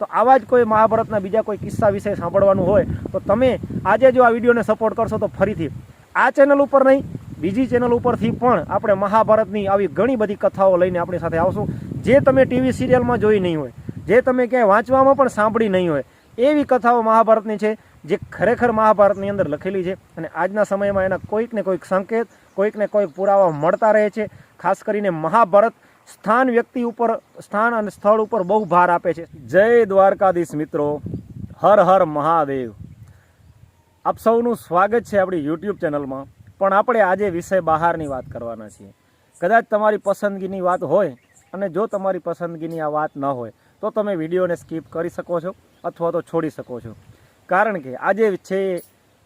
તો આવા જ કોઈ મહાભારતના બીજા કોઈ કિસ્સા વિશે સાંભળવાનું હોય, તો તમે આજે જો આ વિડીયોને સપોર્ટ કરશો તો ફરીથી આ ચેનલ ઉપર નહીં, બીજી ચેનલ ઉપરથી પણ આપણે મહાભારતની આવી ઘણી બધી કથાઓ લઈને આપણી સાથે આવશું. જે તમે ટીવી સિરિયલમાં જોઈ નહીં હોય, જે તમે ક્યાંય વાંચવામાં પણ સાંભળી નહીં હોય, એવી કથાઓ મહાભારતની છે, જે ખરેખર મહાભારતની અંદર લખેલી છે અને આજના સમયમાં એના કોઈક ને કોઈક સંકેત કોઈક ને કોઈક પુરાવા મળતા રહે છે. ખાસ કરીને મહાભારત સ્થાન વ્યક્તિ ઉપર, સ્થાન અને સ્થળ ઉપર બહુ ભાર આપે છે. જય દ્વારકાધીશ મિત્રો. હર હર મહાદેવ. આપ સૌનું સ્વાગત છે આપણી યુટ્યુબ ચેનલમાં. પણ આપણે આજે વિષય બહારની વાત કરવાના છીએ. કદાચ તમારી પસંદગીની વાત હોય અને જો તમારી પસંદગીની આ વાત ન હોય, તો તમે વિડીયોને સ્કીપ કરી શકો છો અથવા તો છોડી શકો છો. કારણ કે આજે છે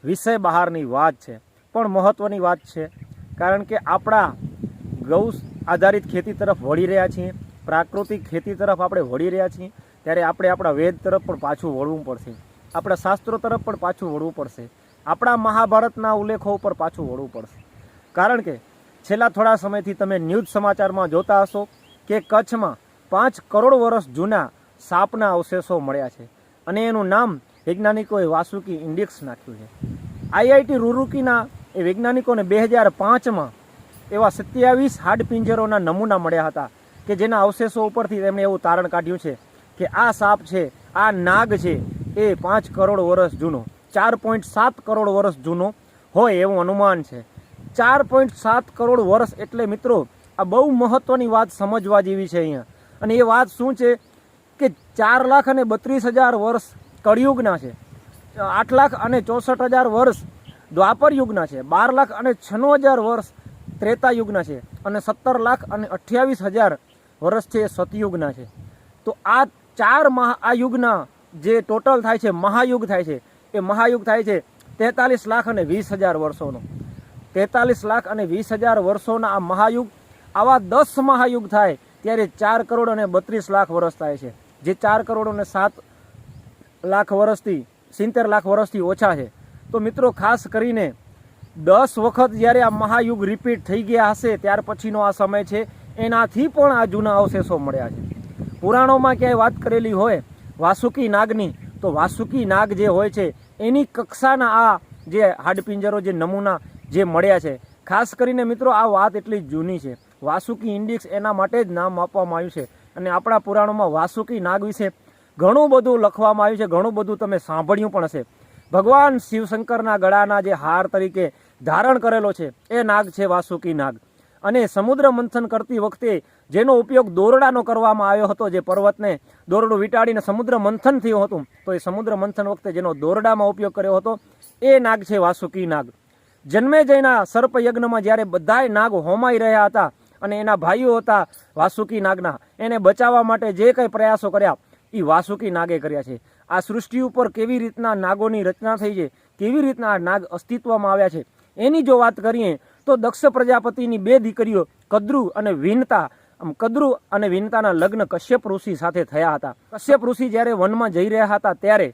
વિષય બહારની વાત છે. પણ મહત્ત્વની વાત છે. કારણ કે આપણા ગૌ આધારિત ખેતી તરફ વળી રહ્યા છીએ, પ્રાકૃતિક ખેતી તરફ આપણે વળી રહ્યા છીએ, ત્યારે આપણે આપણા વેદ તરફ પણ પાછું વળવું પડશે. આપણા શાસ્ત્રો તરફ પણ પાછું વળવું પડશે. આપણા મહાભારતના ઉલ્લેખો ઉપર પાછું વળવું પડશે. કારણ કે છેલ્લા થોડા સમયથી તમે ન્યૂઝ સમાચારમાં જોતા હશો કે કચ્છમાં પાંચ કરોડ વર્ષ જૂના સાપના અવશેષો મળ્યા છે અને એનું નામ વૈજ્ઞાનિકોએ વાસુકી ઇન્ડેક્સ નાખ્યું છે. આઈઆઈટી રૂરુકીના એ વૈજ્ઞાનિકોને બે હજાર પાંચમાં એવા સત્યાવીસ હાડપિંજરોના નમૂના મળ્યા હતા કે જેના અવશેષો ઉપરથી તેમણે એવું તારણ કાઢ્યું છે કે આ સાપ છે, આ નાગ છે, એ પાંચ કરોડ વર્ષ જૂનો, ચાર પોઈન્ટ સાત કરોડ વર્ષ જૂનો હોય એવું અનુમાન છે. ચાર પોઈન્ટ સાત કરોડ વર્ષ એટલે મિત્રો, આ બહુ મહત્વની વાત સમજવા જેવી છે અહીંયા. અને એ વાત શું છે કે ચાર લાખ અને બત્રીસ હજાર વર્ષ કળિયુગના છે. આઠ લાખ અને ચોસઠ હજાર વર્ષ દ્વાપર યુગના છે. બાર લાખ અને છન્નું હજાર વર્ષ ત્રેતા યુગના છે અને સત્તર લાખ અને અઠ્યાવીસ હજાર વર્ષ છે એ સતયુગના છે. તો આ ચાર મહા, આ યુગના જે ટોટલ થાય છે, મહાયુગ થાય છે, એ મહાયુગ થાય છે તેતાલીસ લાખ અને વીસ હજાર વર્ષોનો. તેતાલીસ લાખ અને વીસ હજાર વર્ષોના આ મહાયુગ આવા દસ મહાયુગ થાય ત્યારે ચાર કરોડ અને બત્રીસ લાખ વર્ષ થાય છે. જે ચાર કરોડ અને સાત લાખ વર્ષથી, સિત્તેર લાખ વર્ષથી ઓછા છે. તો મિત્રો, ખાસ કરીને દસ વખત જ્યારે આ મહાયુગ રિપીટ થઈ ગયા હશે, ત્યાર પછીનો આ સમય છે. એનાથી પણ આ જૂના અવશેષો મળ્યા છે. પુરાણોમાં ક્યાંય વાત કરેલી હોય, વાસુકી નાગની, તો વાસુકી નાગ જે હોય છે, એની કક્ષાના આ જે હાડપિંજરો, જે નમૂના જે મળ્યા છે, ખાસ કરીને મિત્રો આ વાત એટલી જૂની છે. વાસુકી ઇન્ડિક્સ એના માટે જ નામ આપવામાં આવ્યું છે. અને આપણા પુરાણોમાં વાસુકી નાગ વિશે ઘણું બધું લખવામાં આવ્યું છે, ઘણું બધું તમે સાંભળ્યું પણ હશે. ભગવાન શિવશંકરના ગળાના જે હાર તરીકે ધારણ કરેલો છે. એ નાગ છે વાસુકી નાગ. અને સમુદ્ર મંથન કરતી વખતે જેનો ઉપયોગ દોરડાનો કરવામાં આવ્યો હતો, જે પર્વતને દોરડું વીટાડીને સમુદ્ર મંથન થયું હતું, તો એ સમુદ્ર મંથન વખતે જેનો દોરડામાં ઉપયોગ કર્યો હતો, એ નાગ છે વાસુકી નાગ. જન્મેજયના સર્પ યજ્ઞમાં જ્યારે બધાય નાગ હોમાઈ રહ્યા હતા અને એના ભાઈઓ હતા વાસુકી નાગના, એને બચાવવા માટે જે કંઈ પ્રયાસો કર્યા એ વાસુકી નાગે કર્યા છે. આ સૃષ્ટિ ઉપર કેવી રીતના નાગોની રચના થઈ છે, કેવી રીતના આ નાગ અસ્તિત્વમાં આવ્યા છે એની જો વાત કરીએ તો દક્ષ પ્રજાપતિની બે દીકરીઓ કદ્રુ અને વિનતા, આમ કદ્રુ અને વિનતાના લગ્ન કશ્યપ ઋષિ સાથે થયા હતા. કશ્યપ ઋષિ જ્યારે વનમાં જઈ રહ્યા હતા ત્યારે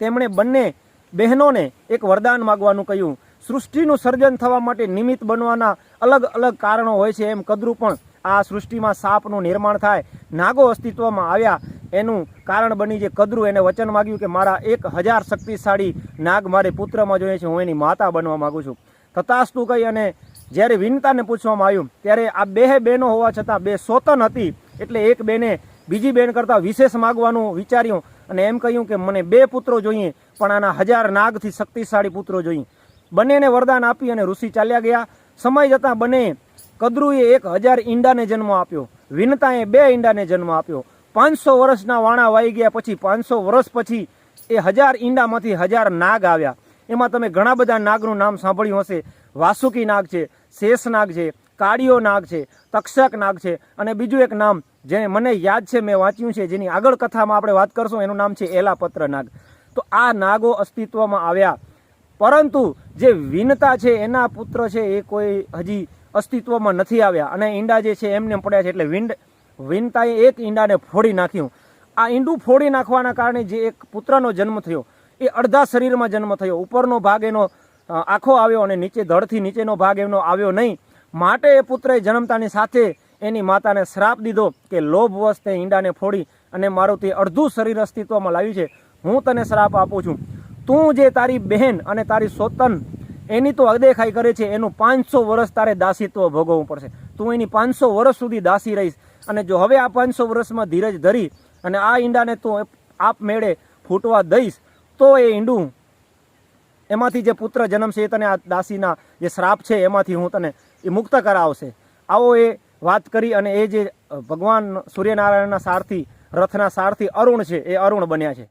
તેમણે બંને બહેનોને એક વરદાન માગવાનું કહ્યું. સૃષ્ટિનું સર્જન થવા માટે નિમિત્ત બનવાના અલગ અલગ કારણો હોય છે એમ કદ્રુ પણ આ સૃષ્ટિમાં સાપનું નિર્માણ થાય, નાગો અસ્તિત્વમાં આવ્યા એનું કારણ બની જે કદરું એને વચન માગ્યું કે મારા એક હજાર શક્તિશાળી નાગ મારે પુત્રમાં જોઈએ છે, હું એની માતા બનવા માગું છું. તથાસ્તુ કહી અને જ્યારે વિનતાને પૂછવામાં આવ્યું, ત્યારે આ બે બહેનો હોવા છતાં બે સોતન હતી, એટલે એક બેને બીજી બેન કરતાં વિશેષ માગવાનું વિચાર્યું અને એમ કહ્યું કે મને બે પુત્રો જોઈએ, પણ આના હજાર નાગથી શક્તિશાળી પુત્રો જોઈએ. બંનેને વરદાન આપી અને ઋષિ ચાલ્યા ગયા. સમય જતાં બંને કદ્રુએ એક હજાર ઈંડાને જન્મ આપ્યો. વિનતાએ બે ઈંડાને જન્મ આપ્યો. પાંચસો વર્ષના વાણા વાઈ ગયા પછી, પાંચસો વર્ષ પછી એ હજાર ઈંડામાંથી હજાર નાગ આવ્યા. એમાં તમે ઘણા બધા નાગનું નામ સાંભળ્યું હશે. વાસુકી નાગ છે, શેષ નાગ છે કાળીઓ નાગ છે, તક્ષક નાગ છે અને બીજું એક નામ જે મને યાદ છે, મેં વાંચ્યું છે, જેની આગળ કથામાં આપણે વાત કરશું, એનું નામ છે એલાપત્ર નાગ. તો આ નાગો અસ્તિત્વમાં આવ્યા. પરંતુ જે વિનતા છે, એના પુત્ર છે, એ કોઈ હજી અસ્તિત્વમાં નથી આવ્યા. અને ઈંડા જે છે એમને પડ્યા છે એટલે વિંડ વિનતાએ એક ઈંડાને ફોડી નાખ્યું. આ ઈંડું ફોડી નાખવાના કારણે જે એક પુત્રનો જન્મ થયો, એ અડધા શરીરમાં જન્મ થયો. ઉપરનો ભાગ એનો આખો આવ્યો અને નીચે ધડથી નીચેનો ભાગ એનો આવ્યો નહીં. માટે એ પુત્રએ જન્મતાની સાથે એની માતાને શ્રાપ દીધો કે લોભવશ તે ઈંડાને ફોડી અને મારું તે અડધું શરીર અસ્તિત્વમાં લાવ્યું છે. હું તને શ્રાપ આપું છું. તું જે તારી બહેન અને તારી સોતન એની તો અદેખાઈ કરે છે, એનું પાંચસો વર્ષ તારે દાસીત્વ ભોગવવું પડશે. તું એની પાંચસો વર્ષ સુધી દાસી રહીશ અને જો હવે આ પાંચસો વર્ષમાં ધીરજ ધરી અને આ ઈંડાને તું આપમેળે ફૂટવા દઈશ, તો એ ઈંડું એમાંથી જે પુત્ર જન્મશે એ તને આ દાસીના જે શ્રાપ છે એમાંથી હું તને એ મુક્ત કરાવશે. આવો એ વાત કરી અને એ જે ભગવાન સૂર્યનારાયણના સારથી, રથના સારથી અરુણ છે, એ અરુણ બન્યા છે.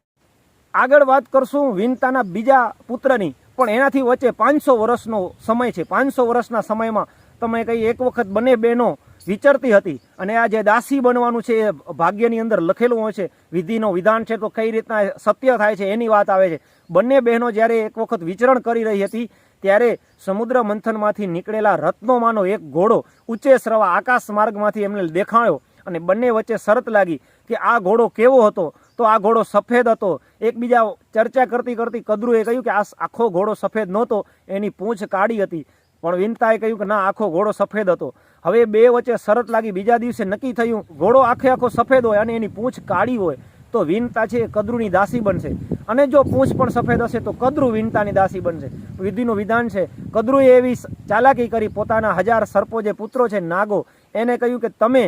આગળ વાત કરશું વિનતાના બીજા પુત્રની. પણ એનાથી વચ્ચે પાંચસો વર્ષનો સમય છે. પાંચસો વર્ષના સમયમાં તમે કઈ એક વખત બંને બહેનો વિચરતી હતી અને આ જે દાસી બનવાનું છે એ ભાગ્યની અંદર લખેલું હોય છે, વિધિનો વિધાન છે, તો કઈ રીતના સત્ય થાય છે એની વાત આવે છે. બંને બહેનો જ્યારે એક વખત વિચરણ કરી રહી હતી, ત્યારે સમુદ્ર મંથનમાંથી નીકળેલા રત્નોમાંનો એક ઘોડો ઉચ્ચે સ્રવા આકાશ માર્ગમાંથી એમને દેખાયો અને બંને વચ્ચે શરત લાગી કે આ ઘોડો કેવો હતો? તો આ ઘોડો સફેદ હતો. એકબીજા ચર્ચા કરતી કરતી કદરુએ કહ્યું કે આ આખો ઘોડો સફેદ નહોતો, એની પૂંછ કાળી હતી. પણ વિનતાએ કહ્યું કે ના, આખો ઘોડો સફેદ હતો. હવે બે વચ્ચે શરત લાગી, બીજા દિવસે નક્કી થયું, ઘોડો આખે આખો સફેદ હોય અને એની પૂંછ કાળી હોય, તો વિનતા છે એ કદરુની દાસી બનશે. અને જો પૂંછ પણ સફેદ હશે, તો કદરુ વિનતાની દાસી બનશે. વિધિનું વિધાન છે, કદરુએ એવી ચાલાકી કરી પોતાના હજાર સર્પો જે પુત્રો છે, નાગો. એને કહ્યું કે તમે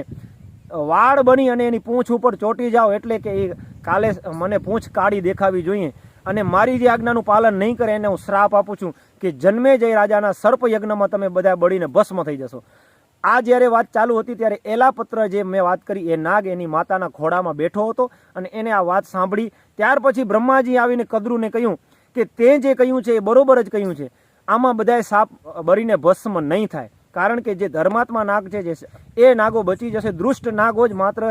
વાળ બની અને એની પૂંછ ઉપર ચોંટી જાઓ એટલે કે એ કાલે મને પૂંછ કાઢી દેખાવી જોઈએ અને મારી જે આજ્ઞાનું પાલન નહીં કરે એને હું શ્રાપ આપું છું કે જન્મે જય રાજાના સર્પ યજ્ઞમાં તમે બધા બળીને ભસ્મ થઈ જશો. આ જ્યારે વાત ચાલુ હતી ત્યારે એલાપત્ર જે મેં વાત કરી એ નાગ એની માતાના ખોડામાં બેઠો હતો અને એને આ વાત સાંભળી ત્યાર પછી બ્રહ્માજી આવીને કદરુને કહ્યું કે તે જે કહ્યું છે એ બરોબર જ કહ્યું છે. આમાં બધાય સાપ બળીને ભસ્મ નહીં થાય. કારણ કે જે ધર્માત્મા નાગ છે જે એ નાગો બચી જશે, દૃષ્ટ નાગો જ માત્ર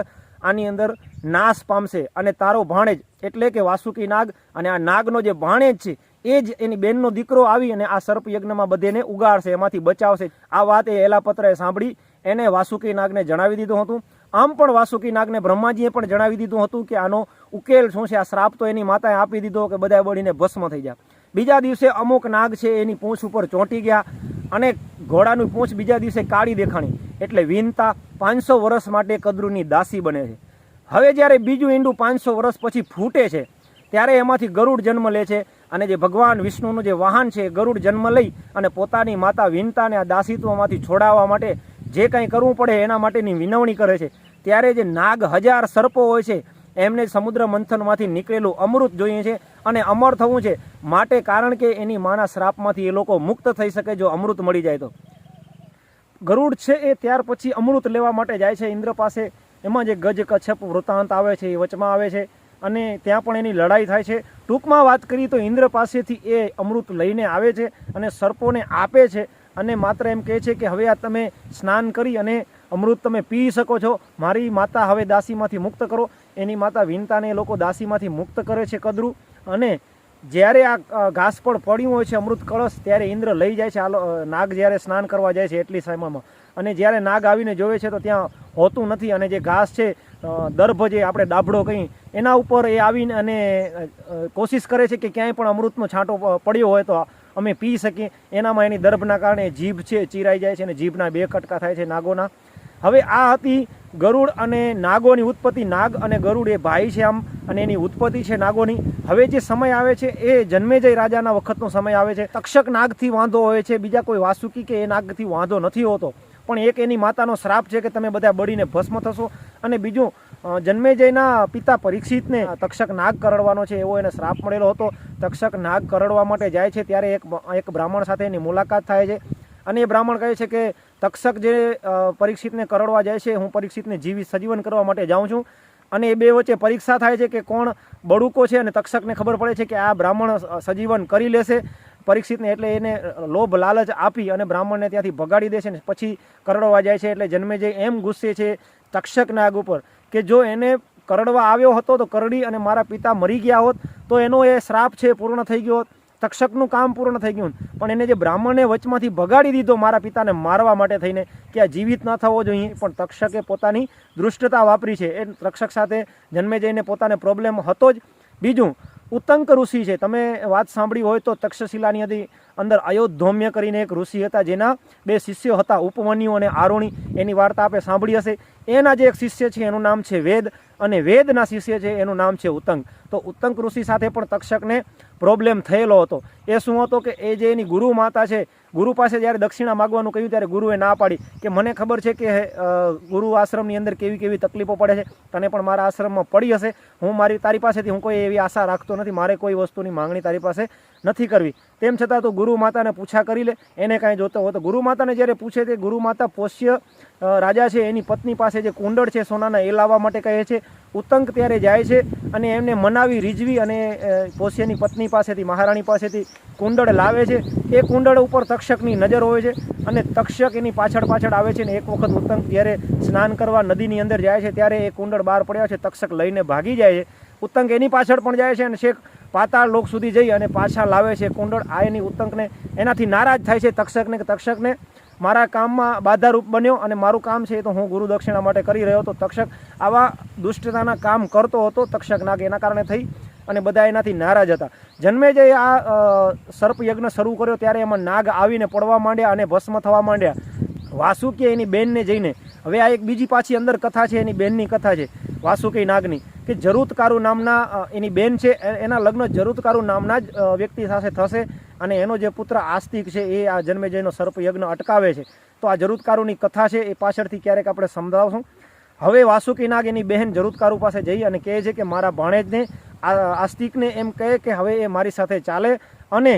આની અંદર નાશ પામશે અને તારો ભાણેજ એટલે કે વાસુકી નાગ અને આ નાગનો જે ભાણેજ છે, એ જ એની બેનનો દીકરો આવી અને આ સર્પ યજ્ઞમાં બધેને ઉગાડશે, એમાંથી બચાવશે. આ વાત એ એલાપત્રએ સાંભળી, એને વાસુકી નાગને જણાવી દીધું હતું. આમ પણ વાસુકી નાગને બ્રહ્માજીએ પણ જણાવી દીધું હતું કે આનો ઉકેલ શું છે? આ શ્રાપ તો એની માતાએ આપી દીધો કે બધા બળીને ભસ્મ થઈ જાય બીજા દિવસે અમુક નાગ છે, એની પૂંછ ઉપર ચોંટી ગયા અને ઘોડાનું પૂંછ બીજા દિવસે કાળી દેખાણી. એટલે વિનતા પાંચસો વર્ષ માટે કદરુની દાસી બને છે. હવે જ્યારે બીજું ઈંડું પાંચસો વર્ષ પછી ફૂટે છે, ત્યારે એમાંથી ગરુડ જન્મ લે છે અને જે ભગવાન વિષ્ણુનું જે વાહન છે ગરુડ જન્મ લઈ અને પોતાની માતા વિનતાને આ દાસિત્વમાંથી છોડાવવા માટે જે કંઈ કરવું પડે એના માટેની વિનવણી કરે છે. ત્યારે જે નાગ હજાર સર્પો હોય છે, એમને સમુદ્ર મંથનમાંથી નીકળેલું અમૃત જોઈએ છે અને અમર થવું છે. માટે કારણ કે એની માના શ્રાપમાંથી એ લોકો મુક્ત થઈ શકે જો અમૃત મળી જાય તો. ગરુડ છે એ ત્યાર પછી અમૃત લેવા માટે જાય છે. ઇન્દ્ર પાસે એમાં જે ગજ કચ્છપ વૃત્તાંત આવે છે એ વચમાં આવે છે અને ત્યાં પણ એની લડાઈ થાય છે. ટૂંકમાં વાત કરીએ તો ઇન્દ્ર પાસેથી એ અમૃત લઈને આવે છે અને સર્પોને આપે છે અને માત્ર એમ કહે છે કે હવે આ તમે સ્નાન કરી અને અમૃત તમે પી શકો છો. મારી માતા હવે દાસીમાંથી મુક્ત કરો. એની માતા વિનતાને એ લોકો દાસીમાંથી મુક્ત કરે છે કદરું. અને જ્યારે આ ઘાસ પર પડ્યું હોય છે અમૃત કળશ, ત્યારે ઇન્દ્ર લઈ જાય છે. આ નાગ જ્યારે સ્નાન કરવા જાય છે એટલી સમયમાં. અને જ્યારે નાગ આવીને જોવે છે તો ત્યાં હોતું નથી અને જે ઘાસ છે દર્ભ જે આપણે ડાભડો કહી એના ઉપર એ આવીને અને કોશિશ કરે છે કે ક્યાંય પણ અમૃતનો છાંટો પડ્યો હોય તો અમે પી શકીએ. એનામાં એની દર્ભના કારણે જીભ છે, ચીરાઈ જાય છે અને જીભના બે કટકા થાય છે નાગોના. હવે આ હતી ગરુડ અને નાગોની ઉત્પત્તિ. નાગ અને ગરુડ એ ભાઈ છે આમ અને એની ઉત્પત્તિ છે નાગોની. હવે જે સમય આવે છે એ જન્મેજય રાજાના વખતનો સમય આવે છે. તક્ષક નાગથી વાંધો હોય છે. બીજા કોઈ વાસુકી કે એ નાગથી વાંધો નથી હોતો. પણ એક એની માતાનો શ્રાપ છે કે તમે બધા બળીને ભસ્મ થશો. અને બીજું જન્મેજયના પિતા પરીક્ષિતને તક્ષક નાગ કરડવાનો છે, એવો એને શ્રાપ મળેલો હતો. તક્ષક નાગ કરડવા માટે જાય છે ત્યારે એક એક બ્રાહ્મણ સાથે એની મુલાકાત થાય છે. અને એ બ્રાહ્મણ કહે છે કે, તક્ષક જે પરીક્ષિતને કરડવા જાય છે, હું પરીક્ષિતને જીવી સજીવન કરવા માટે જાઉં છું. અને એ બે વચ્ચે પરીક્ષા થાય છે કે કોણ બળુકો છે અને તક્ષકને ખબર પડે છે કે આ બ્રાહ્મણ સજીવન કરી લેશે. પરીક્ષિતને એટલે એને લોભ લાલચ આપી અને બ્રાહ્મણને ત્યાંથી ભગાડી દે છે ને પછી કરડવા જાય છે એટલે જન્મેજય એમ ગુસ્સે છે તક્ષક નાગ ઉપર કે જો એને કરડવા આવ્યો હતો તો કરડી અને મારા પિતા મરી ગયા હોત તો એનો એ શ્રાપ છે પૂર્ણ થઈ ગયો હોત. તક્ષકનું કામ પૂર્ણ થઈ ગયું પણ એને જે બ્રાહ્મણને વચમાંથી ભગાડી દીધો મારા પિતાને મારવા માટે થઈને કે આ જીવિત ન થવો જોઈએ, પણ તક્ષકે પોતાની દૃષ્ટતા વાપરી છે. એ તક્ષક સાથે જન્મે જઈને પોતાને પ્રોબ્લેમ હતો જ. બીજું ઉત્તંક ઋષિ છે. તમે વાત સાંભળી હોય તો તક્ષશિલાની હતી અંદર અયોધ્યોમ્ય કરીને એક ઋષિ હતા, જેના બે શિષ્યો હતા, ઉપમન્યુ અને આરુણી, એની વાર્તા આપણે સાંભળી હશે. એના જે એક શિષ્ય છે, એનું નામ છે વેદ, અને વેદના શિષ્ય છે, એનું નામ છે ઉત્તંગ. તો ઉત્તંગ ઋષિ સાથે પણ તક્ષકને પ્રોબ્લેમ થયેલો હતો. એ શું હતો કે એ જે એની ગુરુ માતા છે, ગુરુ પાસે જ્યારે દક્ષિણા માગવાનું કહ્યું, ત્યારે ગુરુએ ના પાડી. કે મને ખબર છે કે ગુરુ આશ્રમની અંદર કેવી કેવી તકલીફો પડે છે, તને પણ મારા આશ્રમમાં પડી હશે. હું મારી, તારી પાસેથી હું કોઈ એવી આશા રાખતો નથી, મારે કોઈ વસ્તુની માંગણી તારી પાસે નથી કરવી. તેમ છતાં તું ગુરુ માતાને પૂછા કરી લે. એને કાંઈ જોતો હોય તો ગુરુ માતાને જ્યારે પૂછે તે ગુરુ માતા પોષ્ય રાજા છે, એની પત્ની પાસે જે કુંડળ છે સોનાના એ લાવવા માટે કહે છે. ઉત્તંક ત્યારે જાય છે અને એમને મનાવી, રીઝવી અને પોષ્યની પત્ની પાસેથી, મહારાણી પાસેથી કુંડળ લાવે છે. એ કુંડળ ઉપર તક્ષકની નજર હોય છે અને તક્ષક એની પાછળ પાછળ આવે છે ને એક વખત ઉત્તંક જ્યારે સ્નાન કરવા નદીની અંદર જાય છે. ત્યારે એ કુંડળ બહાર પડ્યા છે, તક્ષક લઈને ભાગી જાય છે. ઉત્તંક એની પાછળ પણ જાય છે અને છેક પાતાળ લોક સુધી જઈ અને પાછા લાવે છે કુંડળ. આ એની ઉત્તંકને એનાથી નારાજ થાય છે તક્ષકને તક્ષકને. મારા કામમાં બાધારૂપ બન્યો અને મારું કામ છે એ તો હું ગુરુ દક્ષિણા માટે કરી રહ્યો હતો. તક્ષક આવા દુષ્ટતાના કામ કરતો હતો તક્ષક નાગ એના કારણે થઈ અને બધા એનાથી નારાજ હતા. જન્મે જે આ સર્પયજ્ઞ સર્પ યજ્ઞ શરૂ કર્યો ત્યારે એમાં નાગ આવીને પડવા માંડ્યા અને ભસ્મ થવા માંડ્યા. વાસુકીએ એની બેનને જઈને. હવે આ એક બીજી પાછી અંદર કથા છે, એની બેનની કથા છે. વાસુકી નાગની, કે જરૂતકારુ નામના એની બેન છે એના લગ્ન જરૂતકારુ નામના જ વ્યક્તિ સાથે થશે અને એનો જે પુત્ર આસ્તિક છે, એ આ જન્મેજયનો સર્પ યજ્ઞ અટકાવે છે. તો આ જરૂતકારુની કથા છે, એ પાછળથી ક્યારેક આપણે સમજાવશું. હવે વાસુકી નાગ એની બહેન જરૂતકારુ પાસે જઈ અને કહે છે કે મારા ભાણેજને આસ્તિકને એમ કહે કે હવે એ મારી સાથે ચાલે અને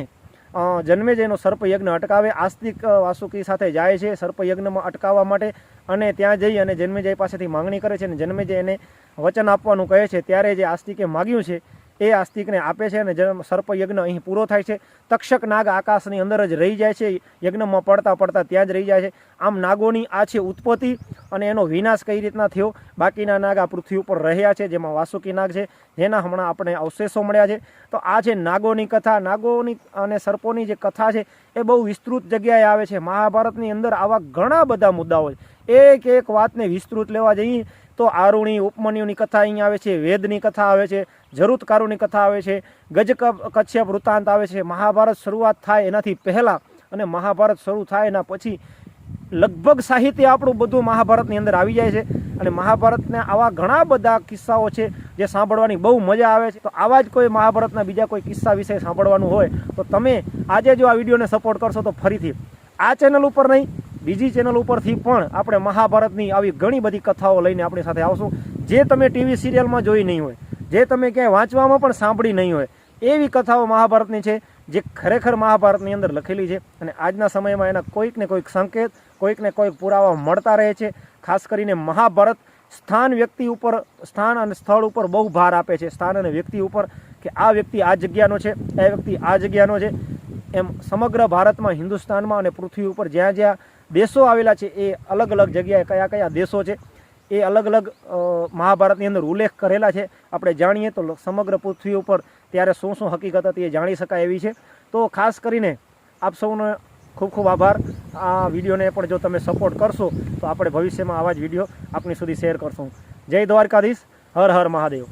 જન્મેજયનો સર્પયજ્ઞ અટકાવે. આસ્તિક વાસુકી સાથે જાય છે સર્પયજ્ઞમાં અટકાવવા માટે. અને ત્યાં જઈ અને જન્મેજય પાસેથી માંગણી કરે છે અને જન્મેજય એને વચન આપવાનું કહે છે. ત્યારે જે આસ્તિકે માગ્યું છે, એ આસ્તિકને આપે છે અને જન્મ સર્પયજ્ઞ અહીં પૂરો થાય છે. તક્ષક નાગ આકાશની અંદર જ રહી જાય છે, યજ્ઞમાં પડતા પડતા ત્યાં જ રહી જાય છે. આમ નાગોની આ છે ઉત્પત્તિ અને એનો વિનાશ કઈ રીતના થયો? બાકીના નાગ આ પૃથ્વી ઉપર રહ્યા છે, જેમાં વાસુકી નાગ છે, જેના હમણાં આપણે અવશેષો મળ્યા છે. તો આ છે નાગોની કથા. નાગોની અને સર્પોની જે કથા છે, એ બહુ વિસ્તૃત જગ્યાએ આવે છે. મહાભારતની અંદર આવા ઘણા બધા મુદ્દાઓ છે. એક એક વાતને વિસ્તૃત લેવા જઈએ તો આરુણી ઉપમન્યુની કથા અહીંયા આવે છે, વેદની કથા આવે છે જરૂતકારોની કથા આવે છે ગજ કચ્છપ વૃત્તાંત આવે છે. મહાભારત શરૂઆત થાય એનાથી પહેલાં અને મહાભારત શરૂ થાય એના પછી લગભગ સાહિત્ય આપણું બધું મહાભારતની અંદર આવી જાય છે અને મહાભારતના આવા ઘણા બધા કિસ્સાઓ છે જે સાંભળવાની બહુ મજા આવે છે. તો આવા જ કોઈ મહાભારતના બીજા કોઈ કિસ્સા વિશે સાંભળવાનું હોય તો તમે આજે જો આ વિડીયોને સપોર્ટ કરશો તો ફરીથી આ ચેનલ ઉપર નહીં બીજી ચેનલ ઉપરથી પણ આપણે મહાભારતની આવી ઘણી બધી કથાઓ લઈને આપણી સાથે આવશું. જે તમે ટીવી સિરિયલમાં જોઈ નહીં હોય, જે તમે ક્યાંય વાંચવામાં પણ સાંભળી નહીં હોય, એવી કથાઓ મહાભારતની છે જે ખરેખર મહાભારતની અંદર લખેલી છે અને આજના સમયમાં એના કોઈક ને કોઈક સંકેત, કોઈક ને કોઈક પુરાવા મળતા રહે છે. ખાસ કરીને મહાભારત સ્થાન વ્યક્તિ ઉપર, સ્થાન અને સ્થળ ઉપર બહુ ભાર આપે છે. સ્થાન અને વ્યક્તિ ઉપર કે આ વ્યક્તિ આ જગ્યાનો છે આ વ્યક્તિ આ જગ્યાનો છે. એમ સમગ્ર ભારતમાં, હિન્દુસ્તાનમાં અને પૃથ્વી ઉપર જ્યાં જ્યાં દેશો આવેલા છે, એ અલગ અલગ જગ્યાએ કયા કયા દેશો છે, એ અલગ અલગ મહાભારતની અંદર ઉલ્લેખ કરેલા છે. આપણે જાણીએ તો સમગ્ર પૃથ્વી ઉપર ત્યારે શું શું હકીકત હતી એ જાણી શકાય એવી છે. તો ખાસ કરીને આપ સૌનો ખૂબ ખૂબ આભાર. આ વિડીયોને પણ જો તમે સપોર્ટ કરશો, તો આપણે ભવિષ્યમાં આવા જ વીડિયો આપની સુધી શેર કરશું. જય દ્વારકાધીશ. હર હર મહાદેવ.